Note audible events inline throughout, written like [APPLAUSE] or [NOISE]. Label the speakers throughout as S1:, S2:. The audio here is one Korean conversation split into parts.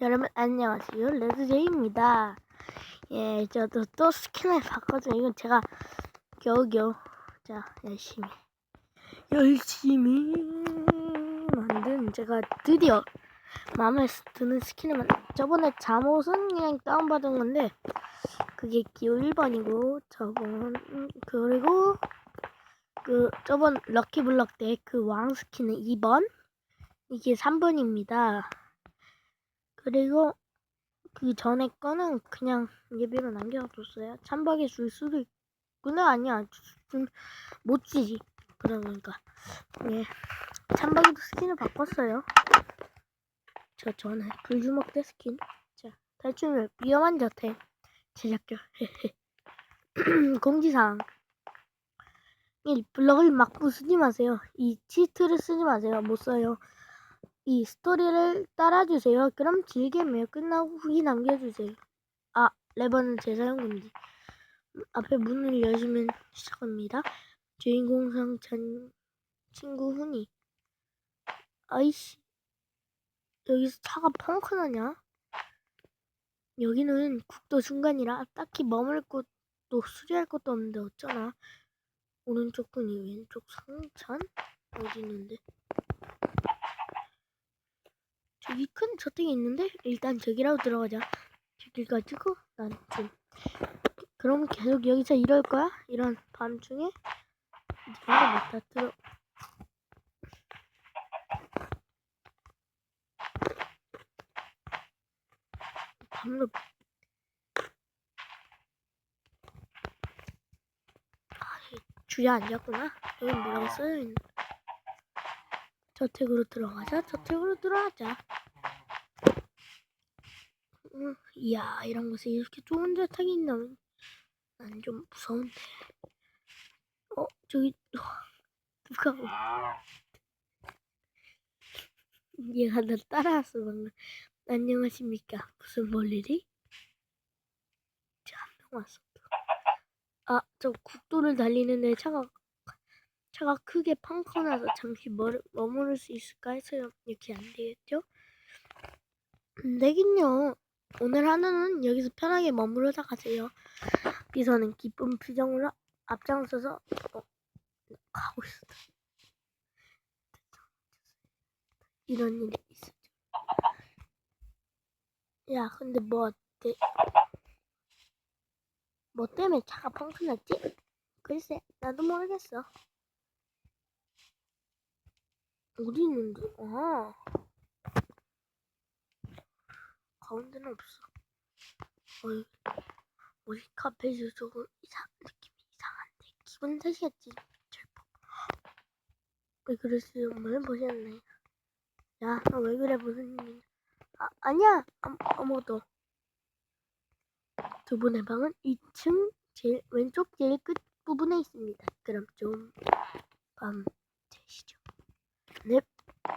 S1: 여러분 안녕하세요. 레드제이입니다. 예 저도 또 스킨을 바꿨죠 이건 제가 겨우겨우 자 열심히 열심히 만든 제가 드디어 마음에 드는 스킨을 만 저번에 잠옷은 그냥 다운받은 건데 그게 기호 1번이고 저번 그리고 그 저번 럭키블럭 때 그 왕 스킨은 2번? 이게 3번입니다 그리고 그 전에 거는 그냥 예비로 남겨뒀어요. 찬박에 줄 수도 있구나 아니야 좀못 주지 그러니까 예 찬박이도 스킨을 바꿨어요. 저 전에 불주먹 대 스킨 자 탈출을 위험한 자태 제작자 [LAUGHS] 공지사항 이 블럭을 막 부수지 마세요. 이 치트를 쓰지 마세요. 못 써요. 이 스토리를 따라주세요. 그럼 즐기며 끝나고 후기 남겨주세요. 아, 레버는 재사용 금지. 앞에 문을 여시면 시작합니다. 주인공상 전 친구 훈이. 아이씨. 여기서 차가 펑크 나냐? 여기는 국도 중간이라 딱히 머물 곳도 수리할 것도 없는데 어쩌나. 오른쪽 분이 왼쪽 상찬? 어디 있는데? 저기 큰 저택이 있는데 일단 저기라고 들어가자. 저길 가지고 난 좀. 그럼 계속 여기서 이럴 거야? 이런 밤중에 내가 못다 들어. 밤로 아, 주야 앉았구나. 여기 뭐라고 써져 있는? 저택으로 들어가자. 저택으로 들어가자. 음, 이야, 이런 곳에 이렇게 좋은 저택이 있나면 난 좀 무서운데. 어, 저기 누가 오- 얘가 나 따라왔어 방금. 안녕하십니까? 무슨 볼일이? 저 한 명 왔어. 아, 저 국도를 달리는데 차가 차가 크게 펑크 나서 잠시 머무를 수 있을까 해서요. 이렇게 안 되겠죠? 안 되긴요. 오늘 하루는 여기서 편하게 머무르다 가세요. 비서는 기쁜 표정으로 앞장서서 어, 가고 있었다. 이런 일이 있었죠. 야, 근데 뭐 어때? 뭐 때문에 차가 펑크 났지? 글쎄, 나도 모르겠어. 어디 있는데? 아. 가운데는 없어. 어이, 우리 카페에서 조금 이상, 느낌이 이상한데. 기분 탓이겠지. 절법. 왜 그랬어요? 뭘 보셨네. 야, 너 왜 그래? 무슨 일이야? 아, 아니야. 아무, 아무것도. 두 분의 방은 2층 제일 왼쪽 제일 끝 부분에 있습니다. 그럼 좀 밤 되시죠. 넵,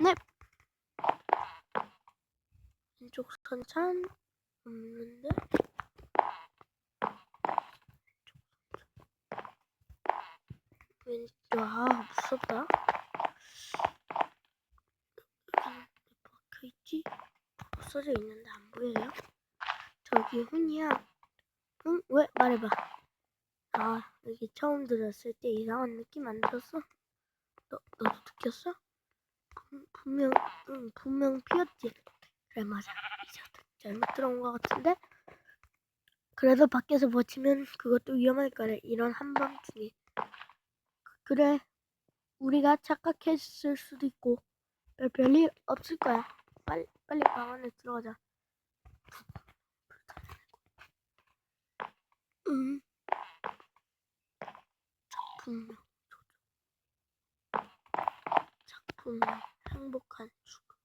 S1: 넵. 왼쪽 선찬 없는데. 왼쪽 아 무섭다. 있지? 부서져 있는데 안 보여요? 저기 훈이야. 응? 왜? 말해봐. 아, 여기 처음 들었을 때 이상한 느낌 안 들었어? 너, 너도 느꼈어? 분, 분명, 응, 분명 피었지? 그래, 맞아. 이제 잘못 들어온 것 같은데? 그래도 밖에서 버티면 그것도 위험할 거래. 이런 한밤중에. 그래, 우리가 착각했을 수도 있고, 별- 별일 없을 거야. 빨리, 빨리 방 안에 들어가자. 응. 작품 작품 행복한 죽음.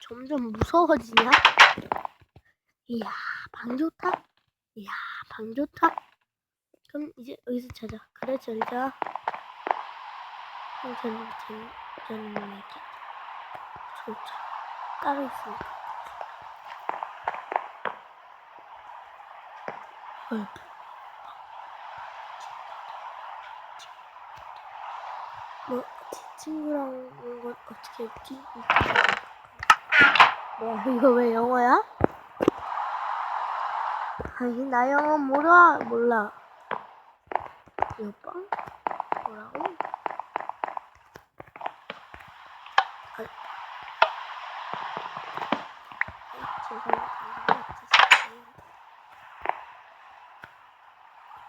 S1: 점점 무서워지냐? 이야 방 좋다. 이야 방 좋다. 그럼 이제 여기서 자자. 그래 잘자. 저는 저는 저는 좋자 따로 있으니까. 어이, 뭐 친구랑 온건 어떻게 했지? 뭐야 이거 왜 영어야? 아니 나 영어 몰라 몰라 빵? 뭐라고? 아, 아, 죄송합니다.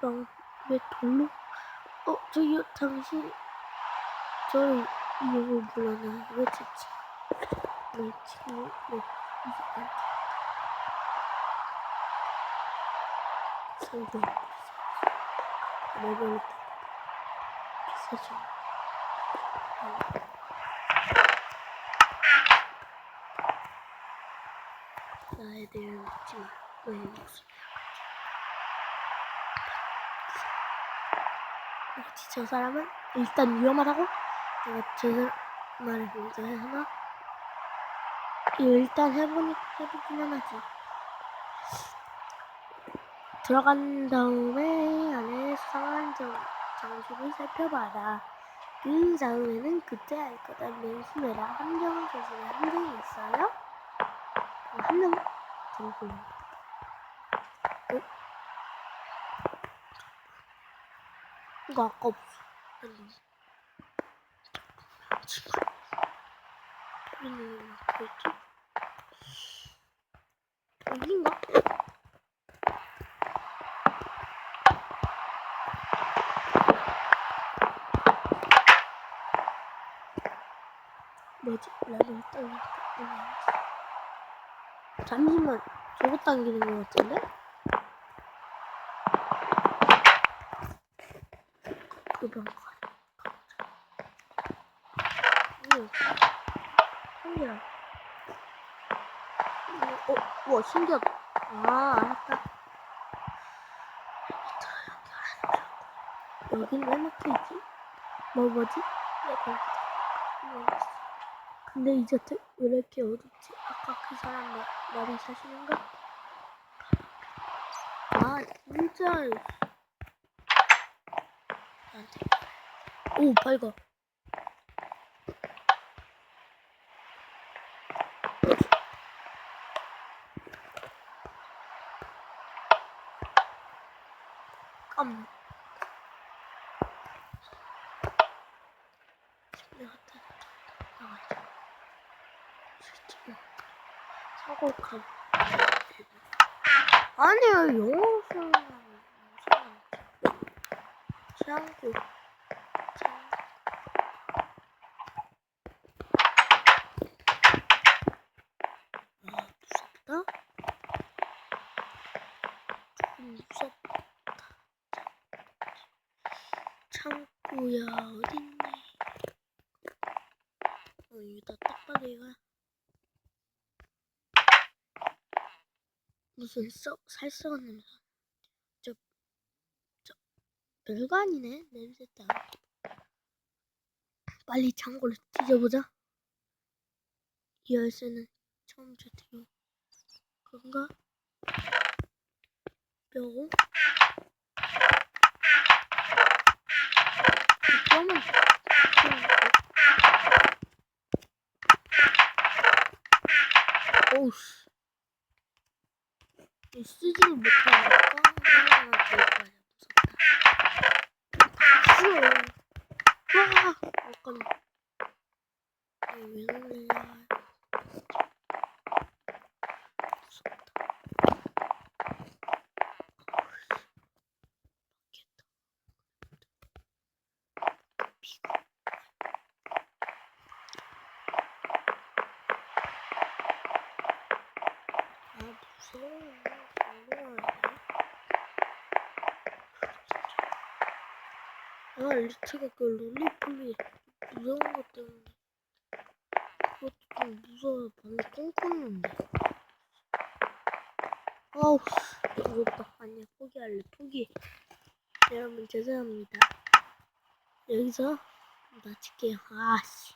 S1: 빵, 왜 돌로? 어, 저기요, 당신, 저를 이름을 불러내. 왜 왜, 이게 안 돼? 성공. 내버렸다. 비싸죠. 나에 대해 묻지 마. 왜 목소리 혹시 저 사람은 일단 위험하다고? 내가 저 말을 먼저 하나? 이거 일단 해보니 해보기만 하지. 들어간 다음에 안에 수상한 점, 장소를 살펴봐라. 그 다음에는 그때 알 거다. 명심해라. 함정 조심에 함정이 있어요? 어, 함정 잠시만. 어? 이거 아까 없어. 지금. 어디 여긴가? 뭐지? 나는 일단 잠시만 저거 당기는 것 같은데? 그방 가. 오, 신기해. 어, 우와 신기하다. 아, 알았다. 여긴 왜 막혀있지? 뭐 뭐지? 여기 있다. 근데 이제 되- 왜 이렇게 어둡지? 아까 그 사람 말, 말이 사실인가? 아 진짜 오 밝아 깜. 사고 감. 아니야 영어 쓰는 창고 아 무섭다 조금 무섭다 창고야 어딨니? 어 여기다 딱 이거 무슨 썩 살썩한 냄새. 저, 저 별거 아니네 냄새 따 빨리 창고를 뒤져보자. 이 열쇠는 처음부터 뒤로. 그건가? 뼈 오우씨 이 쓰지를 못하니까 하나가 될거 아니야 무섭다 싫어 와 잠깐 왜무섭다 비가 아 무서워 아그 롤리폴리 무서운 것 때문에 그것도 좀 무서워 방금 꽁꽁했는데. 아우 씨, 무섭다 아니야. 포기할래. 포기. 여러분 죄송합니다 여기서 마칠게요. 아씨.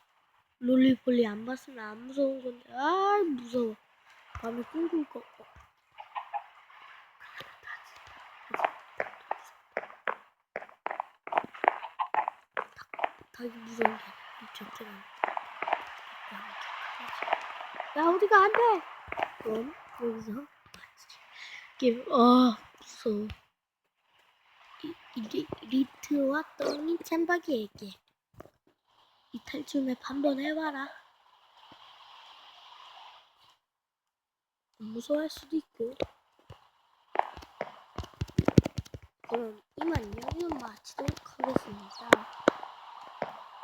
S1: 롤리폴리 안 봤으면 안 무서운 건데. 아 무서워. 밤에 꿈꿀 거. 어. 닭이 무서운 게 자체가 야 어디가 안 돼? 그럼 여기서 이게 아 무서워 이, 이게 리트와 떡이 챔박이에게. 이 탈출 맵 한번 해봐라. 무서워할 수도 있고. 그럼 이만 여기서 마치도록 하겠습니다